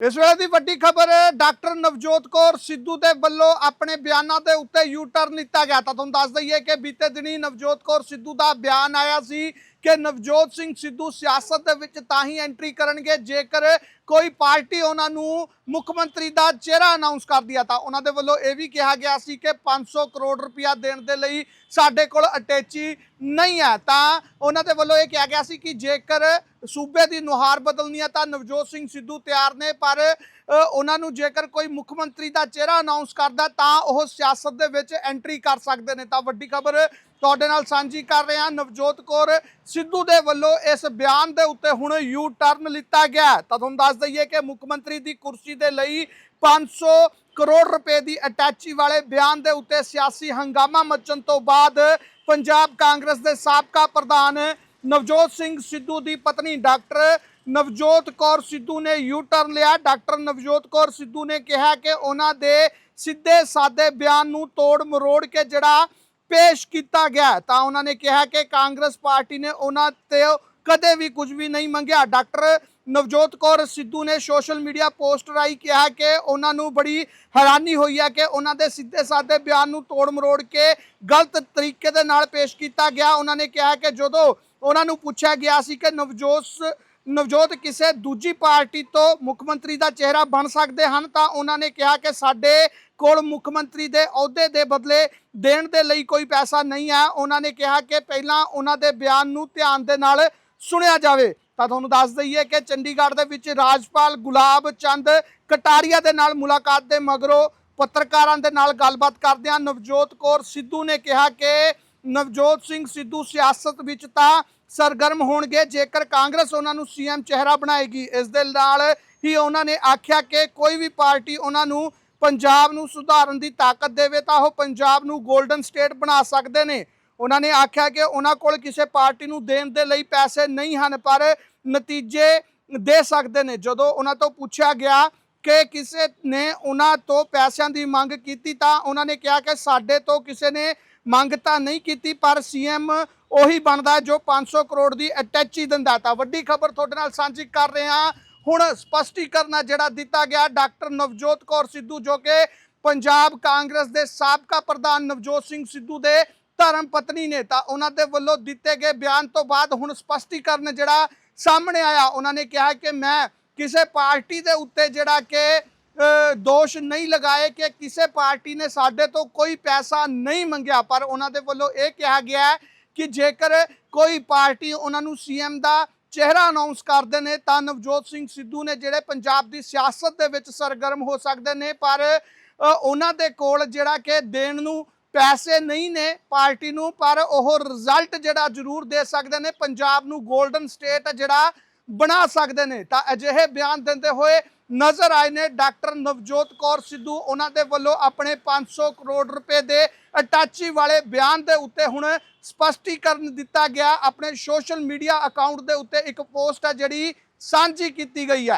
ਇਸ ਵੇਲੇ ਦੀ ਵੱਡੀ ਖਬਰ, ਡਾਕਟਰ ਨਵਜੋਤ ਕੌਰ ਸਿੱਧੂ ਦੇ ਵੱਲੋਂ ਆਪਣੇ ਬਿਆਨਾਂ ਦੇ ਉੱਤੇ ਯੂ ਟਰਨ ਲਿੱਤਾ ਗਿਆ। ਤਾਂ ਤੁਹਾਨੂੰ ਦੱਸ ਦਈਏ ਕਿ ਬੀਤੇ ਦਿਨੀ ਨਵਜੋਤ ਕੌਰ ਸਿੱਧੂ ਦਾ ਬਿਆਨ ਆਇਆ ਸੀ ਕਿ ਨਵਜੋਤ ਸਿੰਘ ਸਿੱਧੂ ਸਿਆਸਤ ਦੇ ਵਿੱਚ ਤਾਂ ਹੀ ਐਂਟਰੀ ਕਰਨਗੇ, ਜੇਕਰ ਕੋਈ ਪਾਰਟੀ ਉਹਨਾਂ ਨੂੰ ਮੁੱਖ ਮੰਤਰੀ ਦਾ ਚਿਹਰਾ ਅਨਾਉਂਸ ਕਰਦੀ ਦਿਆ ਤਾਂ ਉਹਨਾਂ ਦੇ ਵੱਲੋਂ ਇਹ ਵੀ ਕਿਹਾ ਗਿਆ ਸੀ ਕਿ 500 ਕਰੋੜ ਰੁਪਇਆ ਦੇਣ ਦੇ ਲਈ ਸਾਡੇ ਕੋਲ ਅਟੈਚੀ ਨਹੀਂ ਹੈ। ਤਾਂ ਉਹਨਾਂ ਦੇ ਵੱਲੋਂ ਇਹ ਕਿਹਾ ਗਿਆ ਸੀ ਕਿ ਜੇਕਰ ਸੂਬੇ ਦੀ ਨੁਹਾਰ ਬਦਲਣੀ ਹੈ ਤਾਂ ਨਵਜੋਤ ਸਿੰਘ ਸਿੱਧੂ ਤਿਆਰ ਨੇ, ਪਰ ਉਹਨਾਂ ਨੂੰ ਜੇਕਰ ਕੋਈ ਮੁੱਖ ਮੰਤਰੀ ਦਾ ਚਿਹਰਾ ਅਨਾਉਂਸ ਕਰਦਾ, ਤਾਂ ਉਹ ਸਿਆਸਤ ਦੇ ਵਿੱਚ ਐਂਟਰੀ ਕਰ ਸਕਦੇ ਨੇ। ਤਾਂ ਵੱਡੀ ਖਬਰ ਤੁਹਾਡੇ ਨਾਲ ਸਾਂਝੀ ਕਰ ਰਹੇ ਹਾਂ। ਨਵਜੋਤ ਕੌਰ ਸਿੱਧੂ ਦੇ ਵੱਲੋਂ ਇਸ ਬਿਆਨ ਦੇ ਉੱਤੇ ਹੁਣ ਯੂ ਟਰਨ ਲਿੱਤਾ ਗਿਆ ਤਾਂ ਤੁਹਾਨੂੰ ਦੱਸ ਦਈਏ ਕਿ ਮੁੱਖ ਮੰਤਰੀ ਦੀ ਕੁਰਸੀ ਦੇ ਲਈ 500 ਕਰੋੜ ਰੁਪਏ ਦੀ ਅਟੈਚੀ ਵਾਲੇ ਬਿਆਨ ਦੇ ਉੱਤੇ ਸਿਆਸੀ ਹੰਗਾਮਾ ਮਚਣ ਤੋਂ ਬਾਅਦ ਪੰਜਾਬ ਕਾਂਗਰਸ ਦੇ ਸਾਬਕਾ ਪ੍ਰਧਾਨ ਨਵਜੋਤ ਸਿੰਘ ਸਿੱਧੂ ਦੀ ਪਤਨੀ ਡਾਕਟਰ ਨਵਜੋਤ ਕੌਰ ਸਿੱਧੂ ਨੇ ਯੂ ਟਰਨ ਲਿਆ। ਡਾਕਟਰ ਨਵਜੋਤ ਕੌਰ ਸਿੱਧੂ ਨੇ ਕਿਹਾ ਕਿ ਉਹਨਾਂ ਦੇ ਸਿੱਧੇ ਸਾਦੇ ਬਿਆਨ ਨੂੰ ਤੋੜ ਮਰੋੜ ਕੇ ਜਿਹੜਾ ਪੇਸ਼ ਕੀਤਾ ਗਿਆ ਤਾਂ ਉਹਨਾਂ ਨੇ ਕਿਹਾ ਕਿ ਕਾਂਗਰਸ ਪਾਰਟੀ ਨੇ ਉਹਨਾਂ ਤੇ ਕਦੇ ਵੀ ਕੁਝ ਵੀ ਨਹੀਂ ਮੰਗਿਆ। ਡਾਕਟਰ ਨਵਜੋਤ ਕੌਰ ਸਿੱਧੂ ਨੇ ਸੋਸ਼ਲ ਮੀਡੀਆ ਪੋਸਟ ਰਾਹੀਂ ਕਿਹਾ ਕਿ ਉਹਨਾਂ ਨੂੰ ਬੜੀ ਹੈਰਾਨੀ ਹੋਈ ਹੈ ਕਿ ਉਹਨਾਂ ਦੇ ਸਿੱਧੇ ਸਾਦੇ ਬਿਆਨ ਨੂੰ ਤੋੜ ਮਰੋੜ ਕੇ ਗਲਤ ਤਰੀਕੇ ਦੇ ਨਾਲ ਪੇਸ਼ ਕੀਤਾ ਗਿਆ। ਉਹਨਾਂ ਨੇ ਕਿਹਾ ਕਿ ਜਦੋਂ ਉਹਨਾਂ ਨੂੰ ਪੁੱਛਿਆ ਗਿਆ ਸੀ ਕਿ ਨਵਜੋਤ ਸ- ਨਵਜੋਤ, ਕਿਸੇ ਦੂਜੀ ਪਾਰਟੀ ਤੋਂ ਮੁੱਖ ਮੰਤਰੀ ਦਾ ਚਿਹਰਾ ਬਣ ਸਕਦੇ ਹਨ ਤਾਂ ਉਹਨਾਂ ਨੇ ਕਿਹਾ ਕਿ ਸਾਡੇ ਕੋਲ ਮੁੱਖ ਮੰਤਰੀ ਦੇ ਅਹੁਦੇ ਦੇ ਬਦਲੇ ਦੇਣ ਦੇ ਲਈ ਕੋਈ ਪੈਸਾ ਨਹੀਂ ਹੈ ਉਹਨਾਂ ਨੇ ਕਿਹਾ ਕਿ ਪਹਿਲਾਂ ਉਹਨਾਂ ਦੇ ਬਿਆਨ ਨੂੰ ਧਿਆਨ ਦੇ ਨਾਲ ਸੁਣਿਆ ਜਾਵੇ। ਤਾਂ ਤੁਹਾਨੂੰ ਦੱਸ ਦਈਏ ਕਿ ਚੰਡੀਗੜ੍ਹ ਦੇ ਵਿੱਚ ਰਾਜਪਾਲ ਗੁਲਾਬ ਚੰਦ ਕਟਾਰੀਆ ਦੇ ਨਾਲ ਮੁਲਾਕਾਤ ਦੇ ਮਗਰੋਂ ਪੱਤਰਕਾਰਾਂ ਦੇ ਨਾਲ ਗੱਲਬਾਤ ਕਰਦਿਆਂ ਨਵਜੋਤ ਕੌਰ ਸਿੱਧੂ ਨੇ ਕਿਹਾ ਕਿ ਨਵਜੋਤ ਸਿੰਘ ਸਿੱਧੂ ਸਿਆਸਤ ਵਿੱਚ ਤਾਂ ਸਰਗਰਮ ਹੋਣਗੇ। ਜੇਕਰ ਕਾਂਗਰਸ ਉਹਨਾਂ ਨੂੰ ਸੀਐਮ ਚਿਹਰਾ ਬਣਾਏਗੀ, ਇਸ ਦੇ ਨਾਲ ਹੀ ਉਹਨਾਂ ਨੇ ਆਖਿਆ ਕਿ ਕੋਈ ਵੀ ਪਾਰਟੀ ਉਹਨਾਂ ਨੂੰ ਪੰਜਾਬ ਨੂੰ ਸੁਧਾਰਨ ਦੀ ਤਾਕਤ ਦੇਵੇ, ਤਾਂ ਉਹ ਪੰਜਾਬ ਨੂੰ 골ਡਨ ਸਟੇਟ ਬਣਾ ਸਕਦੇ ਨੇ। ਉਹਨਾਂ ਨੇ ਆਖਿਆ ਕਿ ਉਹਨਾਂ ਕੋਲ ਕਿਸੇ ਪਾਰਟੀ ਨੂੰ ਦੇਣ ਦੇ ਲਈ ਪੈਸੇ ਨਹੀਂ ਹਨ, ਪਰ ਨਤੀਜੇ ਦੇ ਸਕਦੇ ਨੇ। ਜਦੋਂ ਉਹਨਾਂ ਤੋਂ ਪੁੱਛਿਆ ਗਿਆ ਕਿ ਕਿਸੇ ਨੇ ਉਹਨਾਂ ਤੋਂ ਪੈਸਿਆਂ ਦੀ ਮੰਗ ਕੀਤੀ, ਤਾਂ ਉਹਨਾਂ ਨੇ ਕਿਹਾ ਕਿ ਸਾਡੇ ਤੋਂ ਕਿਸੇ ਨੇ ਮੰਗ ਤਾਂ ਨਹੀਂ ਕੀਤੀ, ਪਰ ਸੀਐਮ ਉਹੀ ਬਣਦਾ ਹੈ ਜੋ 500 ਕਰੋੜ ਦੀ ਅਟੈਚੀ ਦਿੰਦਾ ਤਾਂ ਵੱਡੀ ਖਬਰ ਤੁਹਾਡੇ ਨਾਲ ਸਾਂਝੀ ਕਰ ਰਹੇ ਹਾਂ। ਹੁਣ ਸਪਸ਼ਟੀਕਰਨ ਜਿਹੜਾ ਦਿੱਤਾ ਗਿਆ ਡਾਕਟਰ ਨਵਜੋਤ ਕੌਰ ਸਿੱਧੂ, ਜੋ ਕਿ ਪੰਜਾਬ ਕਾਂਗਰਸ ਦੇ ਸਾਬਕਾ ਪ੍ਰਧਾਨ ਨਵਜੋਤ ਸਿੰਘ ਸਿੱਧੂ ਦੇ ਧਰਮ ਪਤਨੀ ਨੇ, ਤਾਂ ਉਹਨਾਂ ਦੇ ਵੱਲੋਂ ਦਿੱਤੇ ਗਏ ਬਿਆਨ ਤੋਂ ਬਾਅਦ ਹੁਣ ਸਪਸ਼ਟੀਕਰਨ ਜਿਹੜਾ ਸਾਹਮਣੇ ਆਇਆ, ਉਹਨਾਂ ਨੇ ਕਿਹਾ ਕਿ ਮੈਂ ਕਿਸੇ ਪਾਰਟੀ ਦੇ ਉੱਤੇ ਜਿਹੜਾ ਕਿ ਦੋਸ਼ ਨਹੀਂ ਲਗਾਏ ਕਿ ਕਿਸੇ ਪਾਰਟੀ ਨੇ ਸਾਡੇ ਤੋਂ ਕੋਈ ਪੈਸਾ ਨਹੀਂ ਮੰਗਿਆ, ਪਰ ਉਹਨਾਂ ਦੇ ਵੱਲੋਂ ਇਹ ਕਿਹਾ ਗਿਆ ਹੈ ਕਿ ਜੇਕਰ ਕੋਈ ਪਾਰਟੀ ਉਹਨਾਂ ਨੂੰ ਸੀਐਮ ਦਾ ਚਿਹਰਾ ਅਨਾਉਂਸ ਕਰਦੇ ਨੇ, ਤਾਂ ਨਵਜੋਤ ਸਿੰਘ ਸਿੱਧੂ ਨੇ ਜਿਹੜੇ ਪੰਜਾਬ ਦੀ ਸਿਆਸਤ ਦੇ ਵਿੱਚ ਸਰਗਰਮ ਹੋ ਸਕਦੇ ਨੇ, ਪਰ ਉਹਨਾਂ ਦੇ ਕੋਲ ਜਿਹੜਾ ਕਿ ਦੇਣ ਨੂੰ ਪੈਸੇ ਨਹੀਂ ਨੇ ਪਾਰਟੀ ਨੂੰ, ਪਰ ਉਹ ਰਿਜ਼ਲਟ ਜਿਹੜਾ ਜ਼ਰੂਰ ਦੇ ਸਕਦੇ ਨੇ, ਪੰਜਾਬ ਨੂੰ 골ਡਨ ਸਟੇਟ ਜਿਹੜਾ ਬਣਾ ਸਕਦੇ ਨੇ। ਤਾਂ ਅਜਿਹੇ ਬਿਆਨ ਦਿੰਦੇ ਹੋਏ ਨਜ਼ਰ ਆਏ ਨੇ ਡਾਕਟਰ ਨਵਜੋਤ ਕੌਰ ਸਿੱਧੂ। ਉਹਨਾਂ ਦੇ ਵੱਲੋਂ ਆਪਣੇ 500 ਕਰੋੜ ਰੁਪਏ ਦੇ ਅਟਾਚੀ ਵਾਲੇ ਬਿਆਨ ਦੇ ਉੱਤੇ ਹੁਣ ਸਪਸ਼ਟੀਕਰਨ ਦਿੱਤਾ ਗਿਆ। ਆਪਣੇ ਸੋਸ਼ਲ ਮੀਡੀਆ ਅਕਾਊਂਟ ਦੇ ਉੱਤੇ ਇੱਕ ਪੋਸਟ ਹੈ ਜਿਹੜੀ ਸਾਂਝੀ ਕੀਤੀ ਗਈ ਹੈ।